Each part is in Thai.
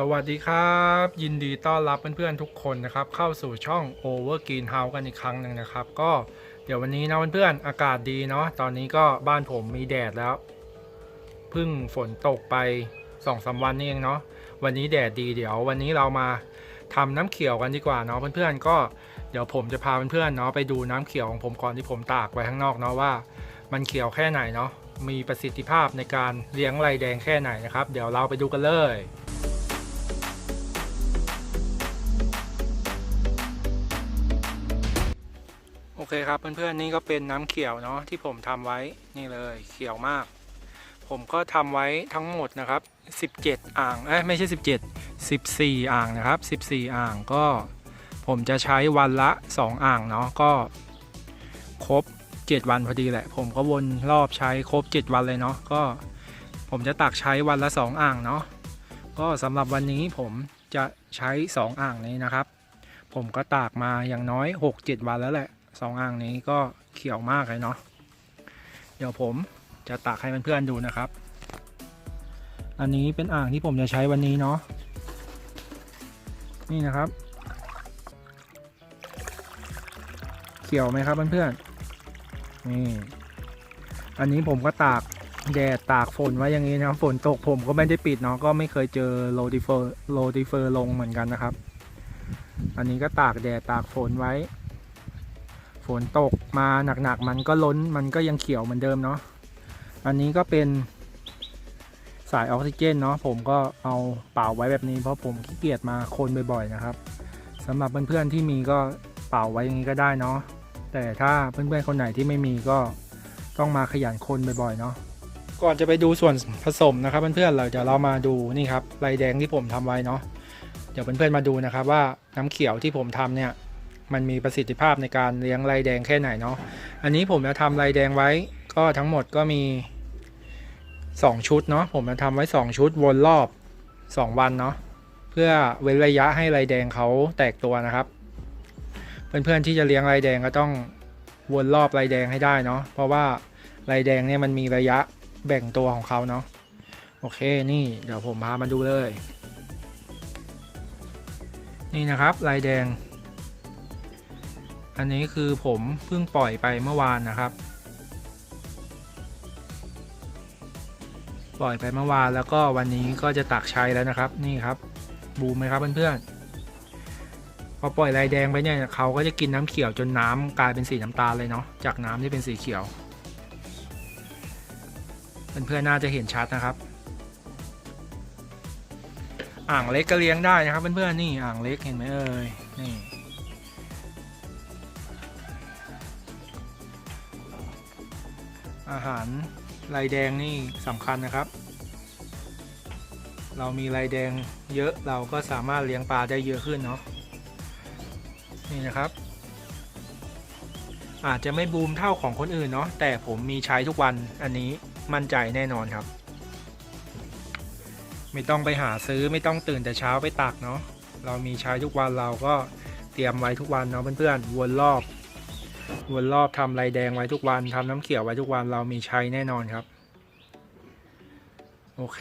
สวัสดีครับ ยินดีต้อนรับเพื่อนๆทุกคนนะครับ เข้าสู่ช่อง Over Green House กันอีกครั้งหนึ่งนะครับ ก็เดี๋ยววันนี้นะเพื่อนๆอากาศดีเนาะตอนนี้ก็บ้านผมมีแดดแล้วเพิ่งฝนตกไป2องสาวันนี่เองเนาะวันนี้แดดดีเดี๋ยว วันนี้เรามาทำน้ำเขียวกันดีกว่าเนาะเพื่อนๆก็เดี๋ยวผมจะพาเพื่อนๆเนาะไปดูน้ำเขียวของผมก่อนที่ผมตากไว้ข้างนอกเนาะว่า มันเขียวแค่ไหนเนาะมีประสิทธิภาพในการเลี้ยงไรแดงแค่ไหนนะครับ เดี๋ยวเราไปดูกันเลย เคครับเพื่อนๆนี่ก็เป็นน้ำเขียวเนาะที่ผมทำไว้นี่เลยเขียวมาก ผมก็ทำไว้ทั้งหมดนะครับ 17 อ่างเอ้ยไม่ใช่ 17 14 อ่างนะครับ 14 อ่างก็ผมจะใช้วันละ 2 อ่างเนาะก็ครบ 7 วันพอดีแหละ ผมก็วนรอบใช้ครบ 7 วันเลยเนาะก็ผมจะตักใช้วันละ 2 อ่างเนาะก็สำหรับวันนี้ผมจะใช้ 2 อ่างนี้นะครับ ผมก็ตากมาอย่างน้อย 6-7 วันแล้วแหละ สองอ่างนี้ก็เขียวมากเลยเนาะเดี๋ยวผมจะตักให้เพื่อนๆดูนะครับ อันนี้เป็นอ่างที่ผมจะใช้วันนี้เนาะนี่นะครับ เขียวไหมครับเพื่อนๆนี่อันนี้ผมก็ตากแดดตากฝนไว้อย่างนี้นะครับฝนตกผมก็ไม่ได้ปิดเนาะก็ไม่เคยเจอโลดิเฟอร์โลดิเฟอร์ลงเหมือนกันนะครับ อันนี้ก็ตากแดดตากฝนไว้ ฝนตกมาหนักๆมันก็ล้นมันก็ยังเขียวเหมือนเดิมเนาะอันนี้ก็เป็นสายออกซิเจนเนาะผมก็เอาเป่าไว้แบบนี้เพราะผมขี้เกียจมาคนบ่อยๆนะครับสำหรับเพื่อนๆที่มีก็เป่าไว้อย่างนี้ก็ได้เนาะแต่ถ้าเพื่อนๆคนไหนที่ไม่มีก็ต้องมาขยันคนบ่อยๆเนาะก่อนจะไปดูส่วนผสมนะครับเพื่อนๆเราจะเรามาดูนี่ครับลายแดงที่ผมทำไว้เนาะเดี๋ยวเพื่อนๆมาดูนะครับว่าน้ำเขียวที่ผมทำเนี่ย มันมีประสิทธิภาพในการเลี้ยงไรแดงแค่ไหนเนาะอันนี้ผมจะทำไรแดงไว้ก็ทั้งหมดก็มี 2 ชุดเนาะผมจะทำไว้ 2 ชุดวนรอบ 2 วันเนาะเพื่อเว้นระยะให้ไรแดงเขาแตกตัวนะครับ เพื่อนๆที่จะเลี้ยงไรแดงก็ต้องวนรอบไรแดงให้ได้เนาะเพราะว่าไรแดงเนี่ยมันมีระยะแบ่งตัวของเขาเนาะโอเคนี่เดี๋ยวผมพามาดูเลย นี่นะครับไรแดง อันนี้คือผมเพิ่งปล่อยไปเมื่อวานนะครับ ปล่อยไปเมื่อวานแล้วก็วันนี้ก็จะตักใช้แล้วนะครับ นี่ครับ บูมไหมครับเพื่อนๆพอปล่อยลายแดงไปเนี่ยเขาก็จะกินน้ำเขียวจนน้ำกลายเป็นสีน้ำตาลเลยเนาะจากน้ำที่เป็นสีเขียวเพื่อนๆน่าจะเห็นชัดนะครับ อ่างเล็กก็เลี้ยงได้นะครับเพื่อนๆนี่อ่างเล็กเห็นไหมเอ่ยนี่ อาหารลายแดงนี่สำคัญนะครับ เรามีลายแดงเยอะเราก็สามารถเลี้ยงปลาได้เยอะขึ้นเนาะนี่นะครับ อาจจะไม่บูมเท่าของคนอื่นเนาะแต่ผมมีใช้ทุกวันอันนี้มั่นใจแน่นอนครับ ไม่ต้องไปหาซื้อไม่ต้องตื่นแต่เช้าไปตักเนาะเรามีใช้ทุกวันเราก็เตรียมไว้ทุกวันเนาะเพื่อนๆวนรอบ วนรอบทำลายแดงไว้ทุกวันทำน้ำเขียวไว้ทุกวันเรามีใช้แน่นอนครับ โอเค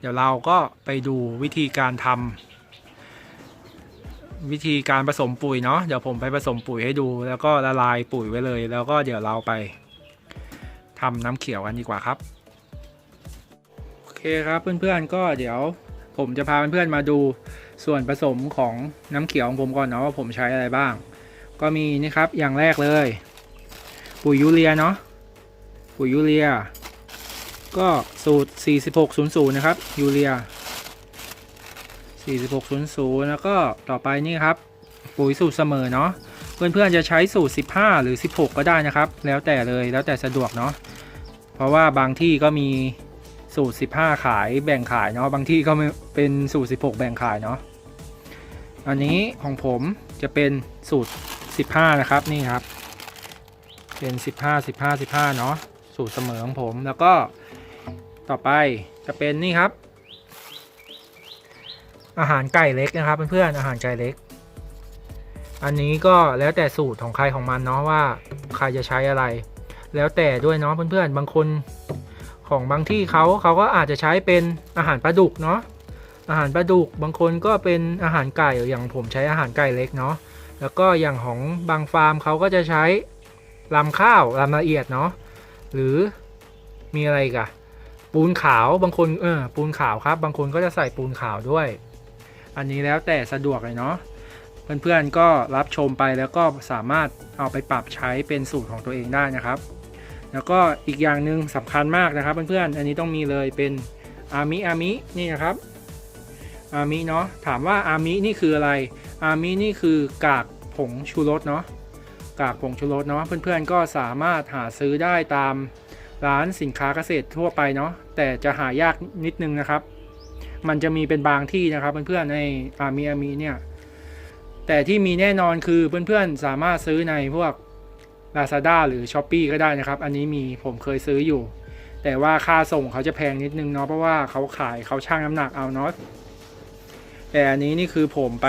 เดี๋ยวเราก็ไปดูวิธีการทำวิธีการผสมปุ๋ยเนาะเดี๋ยวผมไปผสมปุ๋ยให้ดู แล้วก็ละลายปุ๋ยไว้เลย แล้วก็เดี๋ยวเราไปทำน้ำเขียวกันดีกว่าครับโอเคครับเพื่อนๆก็เดี๋ยวผมจะพาเพื่อนๆมาดูส่วนผสมของน้ำเขียวของผมก่อนเนาะว่าผมใช้อะไรบ้าง ก็มีนี่ครับอย่างแรกเลย ปุ๋ยยูเรียเนาะปุ๋ยยูเรีย ก็สูตร 4600 นะครับยูเรีย 4600 แล้วก็ต่อไปนี่ครับ ปุ๋ยสูตรเสมอเนาะเพื่อนๆจะใช้สูตร 15 หรือ 16 ก็ได้นะครับ แล้วแต่เลยแล้วแต่สะดวกเนาะเพราะว่าบางที่ก็มีสูตร 15 ขายแบ่งขายเนาะบางที่ก็เป็นสูตร 16 แบ่งขายเนาะอันนี้ของผมจะเป็นสูตร 15นะครับนี่ครับ เป็น15 15 15เนาะสูตรเสมอของผมแล้วก็ต่อไปจะเป็นนี่ครับ อาหารไก่เล็กนะครับเพื่อนๆอาหารไก่เล็ก อันนี้ก็แล้วแต่สูตรของใครของมันเนาะว่าใครจะใช้อะไร แล้วแต่ด้วยเนาะเพื่อนๆบางคนของบางที่เขาเขาก็อาจจะใช้เป็นอาหารปลาดุกเนาะอาหารปลาดุกบางคนก็เป็นอาหารไก่อย่างผมใช้อาหารไก่เล็กเนาะ แล้วก็อย่างของบางฟาร์มเขาก็จะใช้ลำข้าวลำละเอียดเนาะหรือมีอะไรกะปูนขาวบางคนเออปูนขาวครับ บางคนก็จะใส่ปูนขาวด้วย อันนี้แล้วแต่สะดวกเลยเนาะเพื่อนๆก็รับชมไปแล้วก็สามารถเอาไปปรับใช้เป็นสูตรของตัวเองได้นะครับ แล้วก็อีกอย่างหนึ่งสำคัญมากนะครับเพื่อนๆอันนี้ต้องมีเลยเป็นอามิอามินี่นะครับอามิเนาะถามว่าอามินี่คืออะไรอามินี่คือกาก ผงชูรสเนาะกากผงชูรสเนาะเพื่อนๆก็สามารถหาซื้อได้ตามร้านสินค้าเกษตรทั่วไปเนาะแต่จะหายากนิดนึงนะครับ มันจะมีเป็นบางที่นะครับเพื่อนๆในอามิอามิเนี่ยแต่ที่มีแน่นอนคือเพื่อนๆสามารถซื้อในพวก Lazada หรือ s h อ p e e ก็ได้นะครับ อันนี้มีผมเคยซื้ออยู่ แต่ว่าค่าส่งเขาจะแพงนิดนึงเนาะเพราะว่าเขาขายเขาชั่งน้ำหนักเอาเนาะแต่อันนี้นี่คือผมไป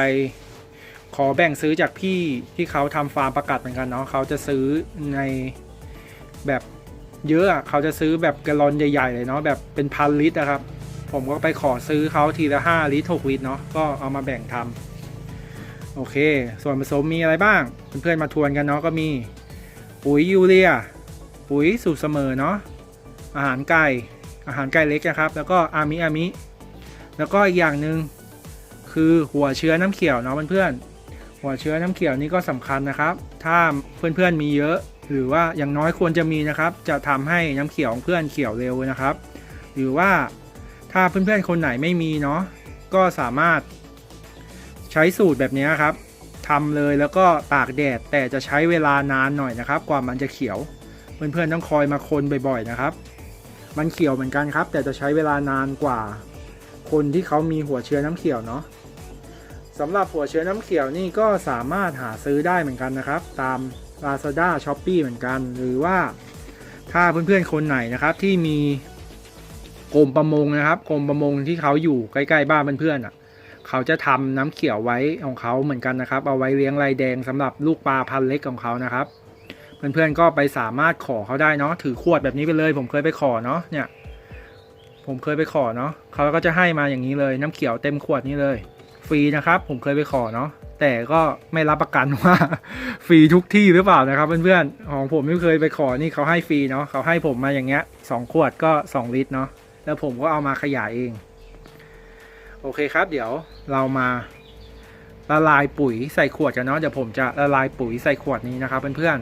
ขอแบ่งซื้อจากพี่ที่เขาทำฟาร์มประกัดเหมือนกันเนาะเขาจะซื้อในแบบเยอะเขาจะซื้อแบบกะลอนใหญ่ๆเลยเนาะแบบเป็นพันลิตรนะครับ ผมก็ไปขอซื้อเขาทีละ5ลิตร6ลิตรเนาะก็เอามาแบ่งทำโอเค ส่วนผสมมีอะไรบ้าง เพื่อนๆมาทวนกันเนาะก็มี ปุ๋ยยูเรีย ปุ๋ยสูตรเสมอเนาะอาหารไก่อาหารไก่เล็กนะครับ แล้วก็อามิอามิ แล้วก็อีกอย่างหนึ่งคือหัวเชื้อน้ำเขียวเนาะเพื่อนๆ หัวเชื้อน้ำเขียวนี่ก็สำคัญนะครับ ถ้าเพื่อนๆมีเยอะ หรือว่าอย่างน้อยควรจะมีนะครับ จะทำให้น้ำเขียวของเพื่อนเขียวเร็วนะครับ หรือว่าถ้าเพื่อนๆคนไหนไม่มีเนาะก็สามารถใช้สูตรแบบนี้ครับทำเลยแล้วก็ตากแดดแต่จะใช้เวลานานหน่อยนะครับ กว่ามันจะเขียว เพื่อนๆต้องคอยมาคนบ่อยๆนะครับ มันเขียวเหมือนกันครับ แต่จะใช้เวลานานกว่า คนที่เขามีหัวเชื้อน้ำเขียวเนาะ สำหรับหัวเชื้อน้ำเขียวนี่ก็สามารถหาซื้อได้เหมือนกันนะครับ ตาม Lazada s h o p e e เหมือนกัน หรือว่าถ้าเพื่อนๆคนไหนนะครับที่มีกรมประมงนะครับกรมประมงที่เขาอยู่ใกล้ๆบ้านเพื่อนๆอะเขาจะทำน้ำเขียวไว้ของเขาเหมือนกันนะครับ เอาไว้เลี้ยงลายแดงสำหรับลูกปลาพันเล็กของเขานะครับ เพื่อนๆก็ไปสามารถขอเขาได้เนาะถือขวดแบบนี้ไปเลย ผมเคยไปขอเนาะเนี่ย ผมเคยไปขอเนาะเขาก็จะให้มาอย่างนี้เลยน้ำเขียวเต็มขวดนี้เลย ฟรีนะครับ ผมเคยไปขอเนาะแต่ก็ไม่รับประกันว่าฟรีทุกที่หรือเปล่านะครับเพื่อนๆของผมไม่เคยไปขอนี่เขาให้ฟรีเนาะเขาให้ผมมาอย่างเงี้ยสองขวดก็สองลิตรเนาะแล้วผมก็เอามาขยายเอง โอเคครับ เดี๋ยวเรามาละลายปุ๋ยใส่ขวดกันเนาะเดี๋ยวผมจะละลายปุ๋ยใส่ขวดนี้นะครับเพื่อน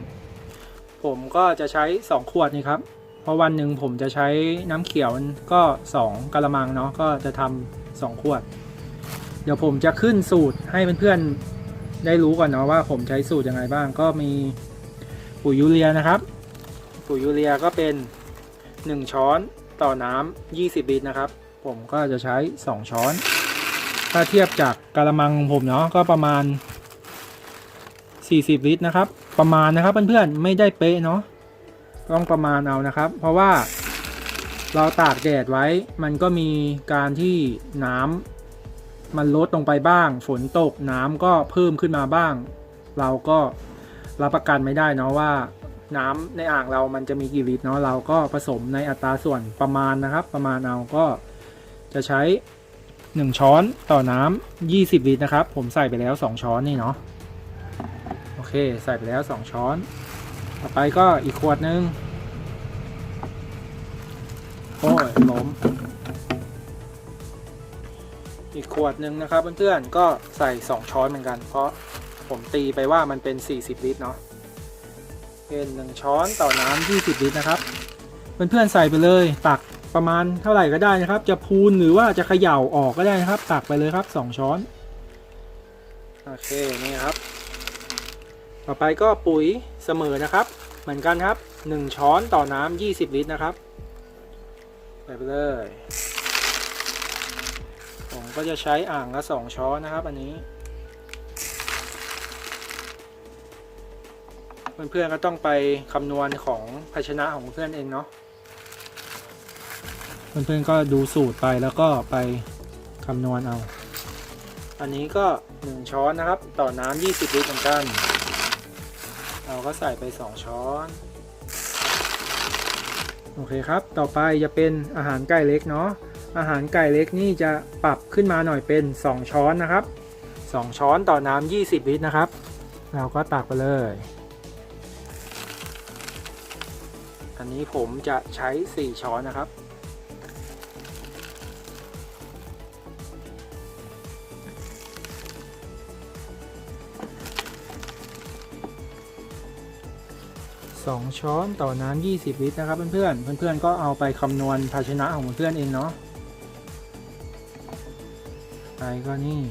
ๆผมก็จะใช้สองขวดนี่ครับเพราะวันหนึ่งผมจะใช้น้ำเขียวก็ 2กะละมังเนาะก็จะทำสองขวด เดี๋ยวผมจะขึ้นสูตรให้เพื่อนๆได้รู้ก่อนเนาะว่าผมใช้สูตรยังไงบ้างก็มีปุ๋ยยูเรียนะครับ ปุ๋ยยูเรียก็เป็น 1 ช้อนต่อน้ำ20 ลิตรนะครับ ผมก็จะใช้ 2 ช้อน ถ้าเทียบจากกะละมังของผมเนาะก็ประมาณ 40 ลิตรนะครับ ประมาณนะครับเพื่อนๆไม่ได้เป๊ะเนาะต้องประมาณเอานะครับ เพราะว่าเราตากแดดไว้มันก็มีการที่น้ำ มันลดลงไปบ้าง ฝนตกน้ำก็เพิ่มขึ้นมาบ้าง เราก็รับประกันไม่ได้เนาะว่า น้ำในอ่างเรามันจะมีกี่ลิตรเนาะเราก็ผสมในอัตราส่วนประมาณนะครับ ประมาณเอาก็จะใช้ 1 ช้อนต่อน้ำ20 ลิตรนะครับ ผมใส่ไปแล้ว 2 ช้อนนี่เนาะโอเคใส่ไปแล้ว 2 ช้อน ต่อไปก็อีกขวดนึงโอ้ยล้ม อีกขวดหนึ่งนะครับเพื่อนๆก็ใส่ 2 ช้อนเหมือนกัน เพราะผมตีไปว่ามันเป็น 40 ลิตรเนาะเป็น1ช้อนต่อน้ำ20 ลิตรนะครับ เพื่อนๆใส่ไปเลยตักประมาณเท่าไหร่ก็ได้นะครับ จะพูนหรือว่าจะเขย่าออกก็ได้นะครับ ตักไปเลยครับ 2 ช้อนโอเคนี่ครับ ต่อไปก็ปุ๋ยเสมอนะครับ เหมือนกันครับ 1 ช้อนต่อน้ำ20 ลิตรนะครับใส่ไปเลย ก็จะใช้อ่างละ2ช้อนนะครับ อันนี้เพื่อนๆก็ต้องไปคำนวณของภาชนะของเพื่อนเองเนาะเพื่อนๆก็ดูสูตรไปแล้วก็ไปคำนวณเอา อันนี้ก็ 1 ช้อนนะครับ ต่อน้ำ20 ลิตรเหมือนกัน เราก็ใส่ไป 2 ช้อน โอเคครับ ต่อไปจะเป็นอาหารไก่เล็กเนาะ อาหารไก่เล็กนี่จะปรับขึ้นมาหน่อยเป็น 2 ช้อนนะครับ 2 ช้อนต่อน้ำ20 ลิตรนะครับ เราก็ตักไปเลย อันนี้ผมจะใช้ 4 ช้อนนะครับสองช้อนต่อน้ำ20 ลิตรนะครับเพื่อนๆ เพื่อนๆ ก็เอาไปคำนวณภาชนะของเพื่อนเองเนาะ ไปก็นี่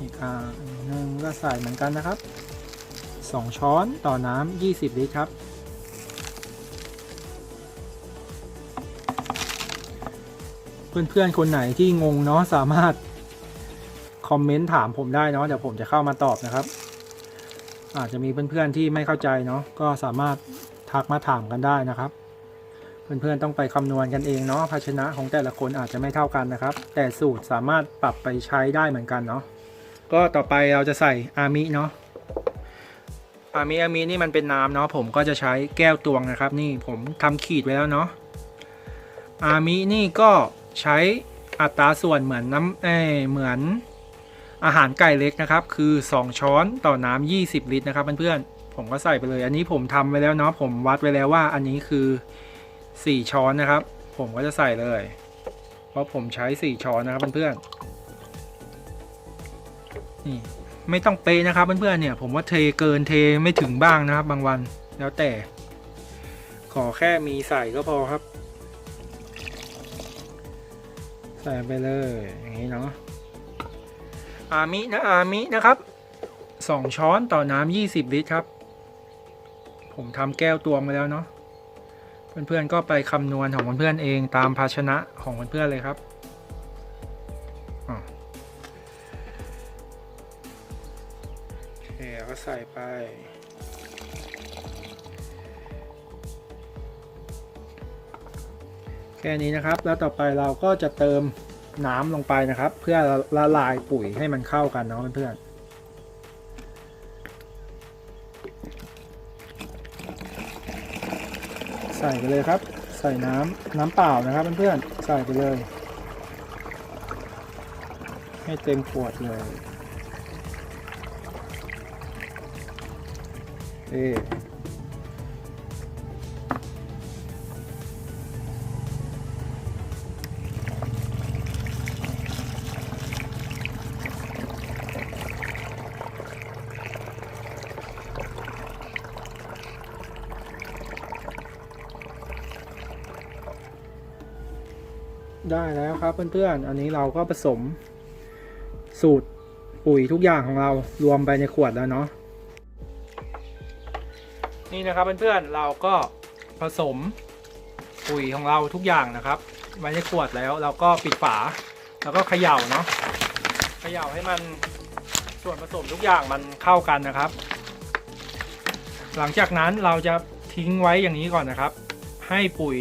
อีกอ่าหนึ่งก็ใส่เหมือนกันนะครับ 2 ช้อนต่อน้ำ20 ลิตรครับ เพื่อนๆ คนไหนที่งงเนาะสามารถ คอมเมนต์ถามผมได้เนาะเดี๋ยวผมจะเข้ามาตอบนะครับ อาจจะมีเพื่อนๆที่ไม่เข้าใจเนาะก็สามารถทักมาถามกันได้นะครับ เพื่อนๆต้องไปคำนวณกันเองเนาะภาชนะของแต่ละคนอาจจะไม่เท่ากันนะครับ แต่สูตรสามารถปรับไปใช้ได้เหมือนกันเนาะก็ต่อไปเราจะใส่อามิเนาะอามิอามินี่มันเป็นน้ำเนาะผมก็จะใช้แก้วตวงนะครับ นี่ผมทำขีดไว้แล้วเนาะอามินี่ก็ใช้อัตราส่วนเหมือนน้ำเอเหมือนอาหารไก่เล็กนะครับ คือ 2 ช้อนต่อน้ำ20 ลิตรนะครับเพื่อนๆผมก็ใส่ไปเลย อันนี้ผมทำไว้แล้วเนาะผมวัดไว้แล้วว่าอันนี้คือ 4 ช้อนนะครับ ผมก็จะใส่เลย เพราะผมใช้ 4 ช้อนนะครับเพื่อนๆนี่ไม่ต้องเป๊ะนะครับเพื่อนๆเนี่ย ผมว่าเทเกินเทไม่ถึงบ้างนะครับ บางวันแล้วแต่ ขอแค่มีใส่ก็พอครับ ใส่ไปเลยอย่างนี้เนาะอามินะอามินะครับ2ช้อนต่อน้ำ20 ลิตรครับ ผมทำแก้วตวงมาแล้วเนาะ เพื่อนๆก็ไปคำนวณของเพื่อนๆเองตามภาชนะของเพื่อนๆเลยครับอะโอเคก็ใส่ไปแค่นี้นะครับ แล้วต่อไปเราก็จะเติมน้ำลงไปนะครับ เพื่อละละลายปุ๋ยให้มันเข้ากันเนาะเพื่อนๆ ใส่ไปเลยครับ ใส่น้ำน้ำเปล่านะครับเพื่อนๆใส่ไปเลย ให้เต็มขวดเลยเอ๊ ได้แล้วครับเพื่อนๆ อันนี้เราก็ผสม สูตรปุ๋ยทุกอย่างของเรารวมไปในขวดแล้วเนาะ นี่นะครับเพื่อนๆ เราก็ผสมปุ๋ยของเราทุกอย่างนะครับไว้ในขวดแล้วเราก็ปิดฝา แล้วก็เขย่าเนาะ เขย่าให้มันส่วนผสมทุกอย่างมันเข้ากันนะครับ หลังจากนั้นเราจะทิ้งไว้อย่างนี้ก่อนนะครับ ให้ปุ๋ย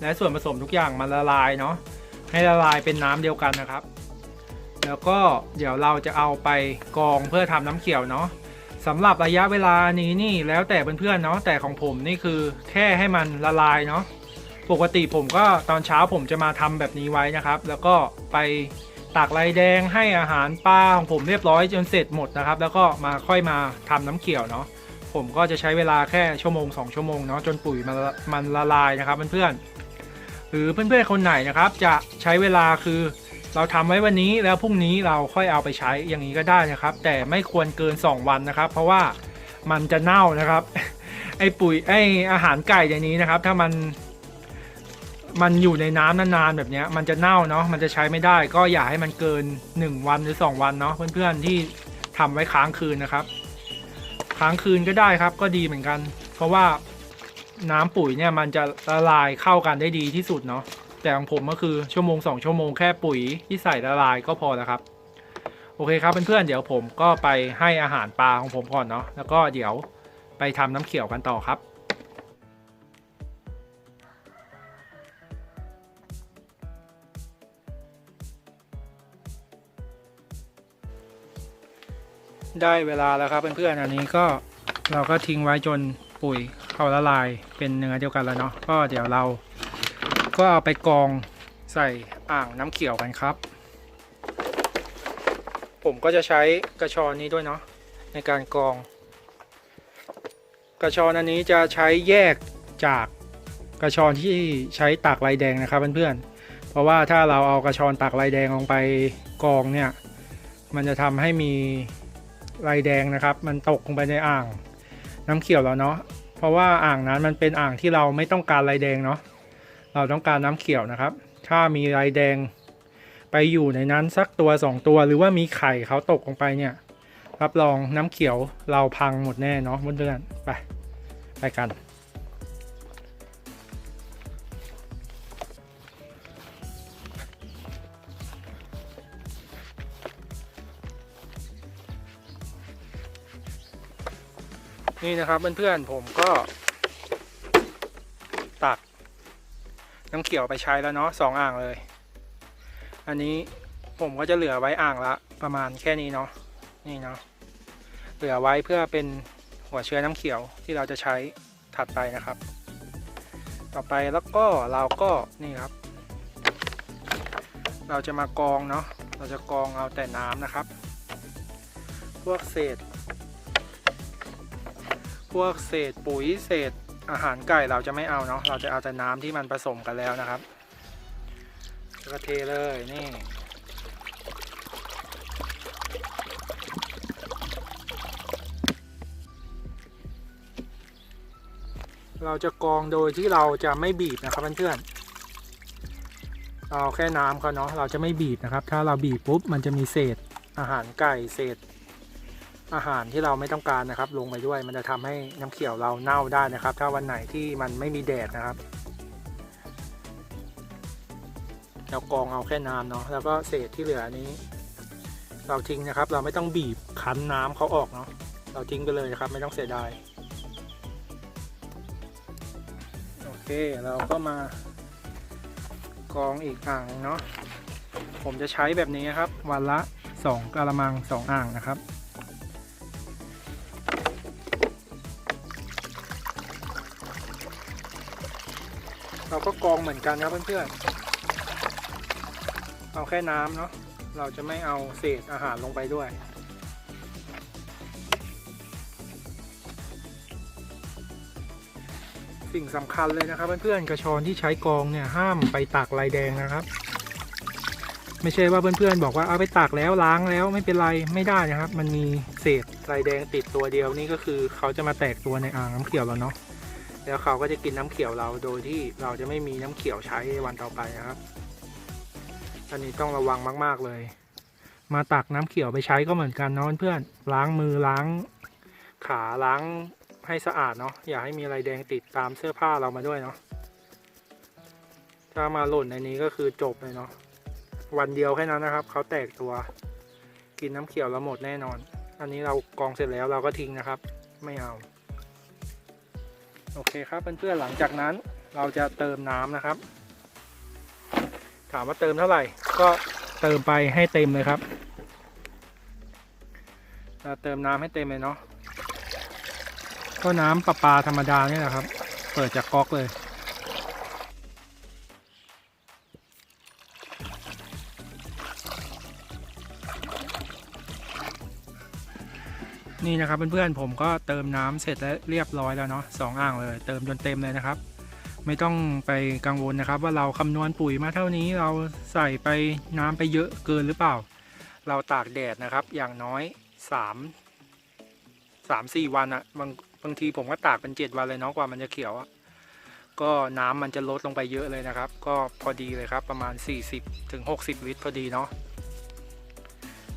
และส่วนผสมทุกอย่างมันละลายเนาะ ให้ละลายเป็นน้ำเดียวกันนะครับ แล้วก็เดี๋ยวเราจะเอาไปกรองเพื่อทำน้ำเขียวเนาะสำหรับระยะเวลานี้นี่แล้วแต่เพื่อนๆเนาะแต่ของผมนี่คือแค่ให้มันละลายเนาะปกติผมก็ตอนเช้าผมจะมาทำแบบนี้ไว้นะครับ แล้วก็ไปตากไรแดงให้อาหารปลาของผมเรียบร้อยจนเสร็จหมดนะครับ แล้วก็มาค่อยมาทำน้ำเขียวเนาะผมก็จะใช้เวลาแค่ชั่วโมง 2 ชั่วโมงเนาะจนปุ๋ยมันละมันละลายนะครับเพื่อนๆ หรือเพื่อนๆคนไหนนะครับจะใช้เวลาคือเราทำไว้วันนี้แล้วพรุ่งนี้เราค่อยเอาไปใช้อย่างนี้ก็ได้นะครับ แต่ไม่ควรเกิน 2 วันนะครับ เพราะว่ามันจะเน่านะครับ ไอปุ๋ยไออาหารไก่อย่างนี้นะครับ ถ้ามันมันอยู่ในน้ำนานๆแบบนี้มันจะเน่าเนาะมันจะใช้ไม่ได้ ก็อย่าให้มันเกิน 1 วันหรือ 2 วันเนาะเพื่อนๆที่ทำไว้ค้างคืนนะครับ ค้างคืนก็ได้ครับก็ดีเหมือนกัน เพราะว่า น้ำปุ๋ยเนี่ยมันจะละลายเข้ากันได้ดีที่สุดเนาะแต่ของผมก็คือชั่วโมง 2 ชั่วโมงแค่ปุ๋ยที่ใส่ละลายก็พอแล้วครับ โอเคครับเพื่อนๆเดี๋ยวผมก็ไปให้อาหารปลาของผมก่อนเนาะแล้วก็เดี๋ยวไปทำน้ำเขียวกันต่อครับได้เวลาแล้วครับเพื่อนๆอันนี้ก็เราก็ทิ้งไว้จนปุ๋ย เขาละลายเป็นเนื้อเดียวกันแล้วเนาะก็เดี๋ยวเราก็เอาไปกองใส่อ่างน้ำเขียวกันครับ ผมก็จะใช้กระชอนนี้ด้วยเนาะในการกอง กระชอนอันนี้จะใช้แยกจากกระชอนที่ใช้ตักลายแดงนะครับเพื่อนๆเพราะว่าถ้าเราเอากระชอนตักลายแดงลงไปกองเนี่ยมันจะทำให้มีลายแดงนะครับ มันตกลงไปในอ่างน้ำเขียวแล้วเนาะ เพราะว่าอ่างนั้นมันเป็นอ่างที่เราไม่ต้องการลายแดงเนาะเราต้องการน้ำเขียวนะครับ ถ้ามีลายแดงไปอยู่ในนั้นสักตัวสองตัว หรือว่ามีไข่เขาตกลงไปเนี่ย รับรองน้ำเขียวเราพังหมดแน่เนาะเพื่อนๆไปไปกัน นี่นะครับเพื่อนๆผมก็ ตัก น้ำเขียวไปใช้แล้วเนาะสองอ่างเลย อันนี้ผมก็จะเหลือไว้อ่างละประมาณแค่นี้เนาะนี่เนาะเหลือไว้เพื่อเป็นหัวเชื้อน้ำเขียวที่เราจะใช้ถัดไปนะครับ ต่อไปแล้วก็เราก็นี่ครับ เราจะมากองเนาะเราจะกองเอาแต่น้ำนะครับ พวกเศษ พวกเศษปุ๋ยเศษอาหารไก่เราจะไม่เอาเนาะเราจะเอาแต่น้ำที่มันผสมกันแล้วนะครับแล้วก็เทเลยนี่เราจะกรองโดยที่เราจะไม่บีบนะครับเพื่อนๆเอาแค่น้ำเขาเนาะเราจะไม่บีบนะครับ ถ้าเราบีบปุ๊บมันจะมีเศษอาหารไก่เศษ อาหารที่เราไม่ต้องการนะครับ ลงไปด้วยมันจะทำให้น้ำเขียวเราเน่าได้นะครับ ถ้าวันไหนที่มันไม่มีแดดนะครับเรากรองเอาแค่น้ำเนาะแล้วก็เศษที่เหลือนี้ เราทิ้งนะครับ เราไม่ต้องบีบคั้นน้ำเขาออกเนาะเราทิ้งไปเลยนะครับ ไม่ต้องเสียดายโอเคเราก็มากรองอีกอ่างเนาะผมจะใช้แบบนี้นะครับ วันละ 2กะละมัง 2 อ่างนะครับ เราก็กรองเหมือนกันครับเพื่อนๆ เอาแค่น้ำเนาะ เราจะไม่เอาเศษอาหารลงไปด้วย สิ่งสำคัญเลยนะครับเพื่อนๆ กระชอนที่ใช้กรองเนี่ยห้ามไปตากลายแดงนะครับ ไม่ใช่ว่าเพื่อนๆ บอกว่าเอาไปตากแล้วล้างแล้วไม่เป็นไรไม่ได้นะครับ มันมีเศษลายแดงติดตัวเดียวนี่ก็คือเขาจะมาแตกตัวในอ่างน้ำเขียวแล้วเนาะ แล้วเขาก็จะกินน้ำเขียวเราโดยที่เราจะไม่มีน้ำเขียวใช้วันต่อไปนะครับ อันนี้ต้องระวังมาก ๆเลย มาตักน้ำเขียวไปใช้ก็เหมือนกันเนาะเพื่อนล้างมือล้าง ขาล้างให้สะอาดเนาะอย่าให้มีอะไรแดงติดตามเสื้อผ้าเรามาด้วยเนาะถ้ามาหล่นในนี้ก็คือจบเลยเนาะวันเดียวแค่นั้นนะครับเขาแตกตัว กินน้ำเขียวเราหมดแน่นอน อันนี้เรากองเสร็จแล้วเราก็ทิ้งนะครับ ไม่เอา โอเคครับเพื่อนๆหลังจากนั้นเราจะเติมน้ำนะครับ ถามว่าเติมเท่าไหร่ ก็เติมไปให้เต็มเลยครับเราเติมน้ำให้เต็มเลยเนาะก็น้ำประปาธรรมดาเนี่ยแหละครับ เปิดจากก๊อกเลย นี่นะครับเพื่อนๆผมก็เติมน้ำเสร็จแล้วเรียบร้อยแล้วเนาะสองอ่างเลย เติมจนเต็มเลยนะครับ ไม่ต้องไปกังวลนะครับ ว่าเราคำนวณปุ๋ยมาเท่านี้เราใส่ไปน้ำไปเยอะเกินหรือเปล่า เราตากแดดนะครับอย่างน้อยสามสามสี่วันอะบางบางทีผมก็ตากเป็นเจ็ดวันเลยเนาะกว่ามันจะเขียวอะก็น้ำมันจะลดลงไปเยอะเลยนะครับ ก็พอดีเลยครับประมาณ 40ถึง60 ลิตรพอดีเนาะ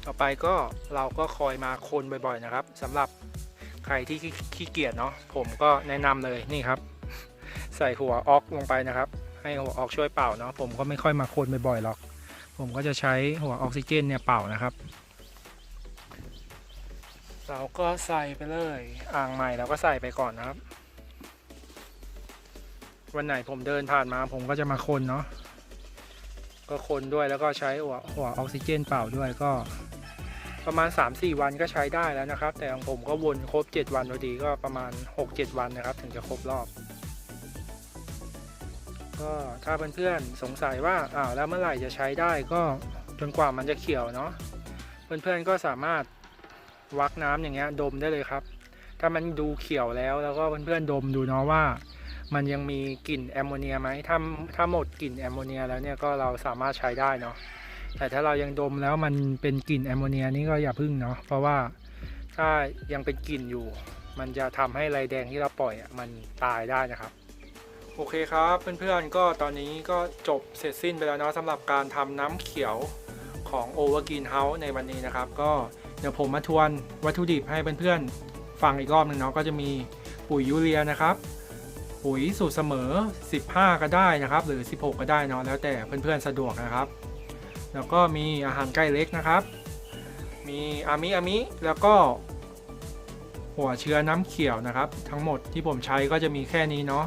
ต่อไปก็เราก็คอยมาคนบ่อยๆนะครับสำหรับใครที่ขี้เกียจเนาะผมก็แนะนำเลยนี่ครับ ใส่หัวออกลงไปนะครับ ให้หัวออกช่วยเป่าเนาะผมก็ไม่ค่อยมาคนบ่อยๆหรอก ผมก็จะใช้หัวออกซิเจนเนี่ยเป่านะครับ เราก็ใส่ไปเลยอ่างใหม่เราก็ใส่ไปก่อนนะครับ วันไหนผมเดินผ่านมาผมก็จะมาคนเนาะก็คนด้วยแล้วก็ใช้หัวหัวออกซิเจนเป่าด้วยก็ ประมาณ 3-4 วันก็ใช้ได้แล้วนะครับ แต่ของผมก็วนครบ 7 วันพอดีก็ประมาณ 6-7 วันนะครับ ถึงจะครบรอบกก็ถ้าเพื่อนๆสงสัยว่าอ้าวแล้วเมื่อไหร่จะใช้ได้ก็จนกว่ามันจะเขียวเนาะเพื่อนๆก็สามารถวักน้ำอย่างเงี้ยดมได้เลยครับ ถ้ามันดูเขียวแล้วแล้วก็เพื่อนๆดมดูเนาะว่า มันยังมีกลิ่นแอมโมเนียไหมถ้าถ้าหมดกลิ่นแอมโมเนียแล้วเนี่ยก็เราสามารถใช้ได้เนาะ แต่ถ้าเรายังดมแล้วมันเป็นกลิ่นแอมโมเนียนี่ก็อย่าพึ่งเนาะเพราะว่าถ้ายังเป็นกลิ่นอยู่ มันจะทำให้ไรแดงที่เราปล่อยอะมันตายได้นะครับโอเคครับเพื่อนๆก็ตอนนี้ก็จบเสร็จสิ้นไปแล้วเนาะสำหรับการทำน้ำเขียวของ Over Green House ในวันนี้นะครับ ก็เดี๋ยวผมมาทวนวัตถุดิบให้เพื่อนๆฟังอีกรอบหนึงเนาะก็จะมีปุ๋ยยูเรียนะครับ ปุ๋ยสูตรเสมอ 15 ก็ได้นะครับ หรือ 16 ก็ได้เนาะแล้วแต่เพื่อนๆสะดวกนะครับ แล้วก็มีอาหารไก่เล็กนะครับ มีอามิอามิ แล้วก็ หัวเชื้อน้ำเขียวนะครับ ทั้งหมดที่ผมใช้ก็จะมีแค่นี้เนาะ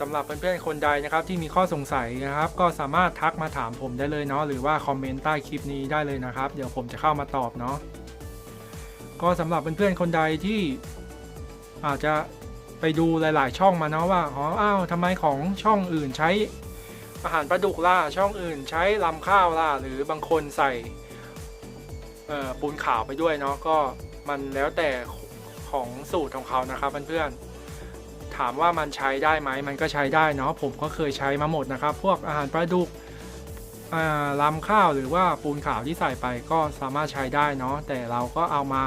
สำหรับเพื่อนๆคนใดนะครับ ที่มีข้อสงสัยนะครับ ก็สามารถทักมาถามผมได้เลยเนาะหรือว่าคอมเมนต์ใต้คลิปนี้ได้เลยนะครับ เดี๋ยวผมจะเข้ามาตอบเนาะก็สำหรับเพื่อนๆคนใดที่อาจจะไปดูหลาย ๆ ช่องมาเนาะว่าอ๋ออ้าวทำไมของช่องอื่นใช้ อาหารปลาดุกล่ะช่องอื่นใช้ลำข้าวล่ะหรือบางคนใส่ปูนขาวไปด้วยเนาะก็มันแล้วแต่ของสูตรของเขานะครับเพื่อนๆถามว่ามันใช้ได้ไหมมันก็ใช้ได้เนาะผมก็เคยใช้มาหมดนะครับ พวกอาหารปลาดุกลำข้าวหรือว่าปูนขาวที่ใส่ไปก็สามารถใช้ได้เนาะแต่เราก็เอามา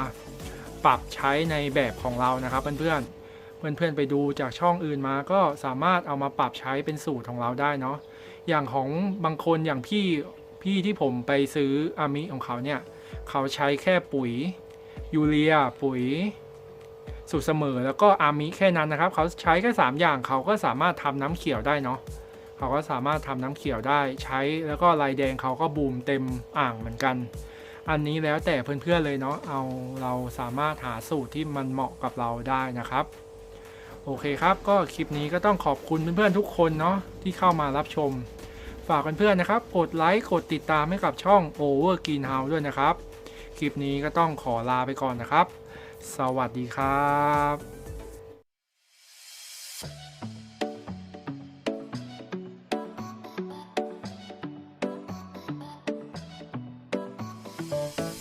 ปรับใช้ในแบบของเรานะครับเพื่อนๆเพื่อนๆไปดูจากช่องอื่นมาก็สามารถเอามาปรับใช้เป็นสูตรของเราได้เนาะ อย่างของบางคนอย่างพี่พี่ที่ผมไปซื้ออามิของเขาเนี่ย เขาใช้แค่ปุ๋ยยูเรียปุ๋ยสูตรเสมอแล้วก็อามิแค่นั้นนะครับ เขาใช้แค่3อย่างเขาก็สามารถทำน้ำเขียวได้เนาะเขาก็สามารถทำน้ำเขียวได้ใช้แล้วก็ลายแดงเขาก็บูมเต็มอ่างเหมือนกัน อันนี้แล้วแต่เพื่อนๆเลยเนาะเอาเราสามารถหาสูตรที่มันเหมาะกับเราได้นะครับ โอเคครับก็คลิปนี้ก็ต้องขอบคุณเพื่อนๆทุกคนเนาะที่เข้ามารับชม ฝากเพื่อนๆนะครับ กดไลค์ กดติดตามให้กับช่อง Over Green House ด้วยนะครับ คลิปนี้ก็ต้องขอลาไปก่อนนะครับ สวัสดีครับ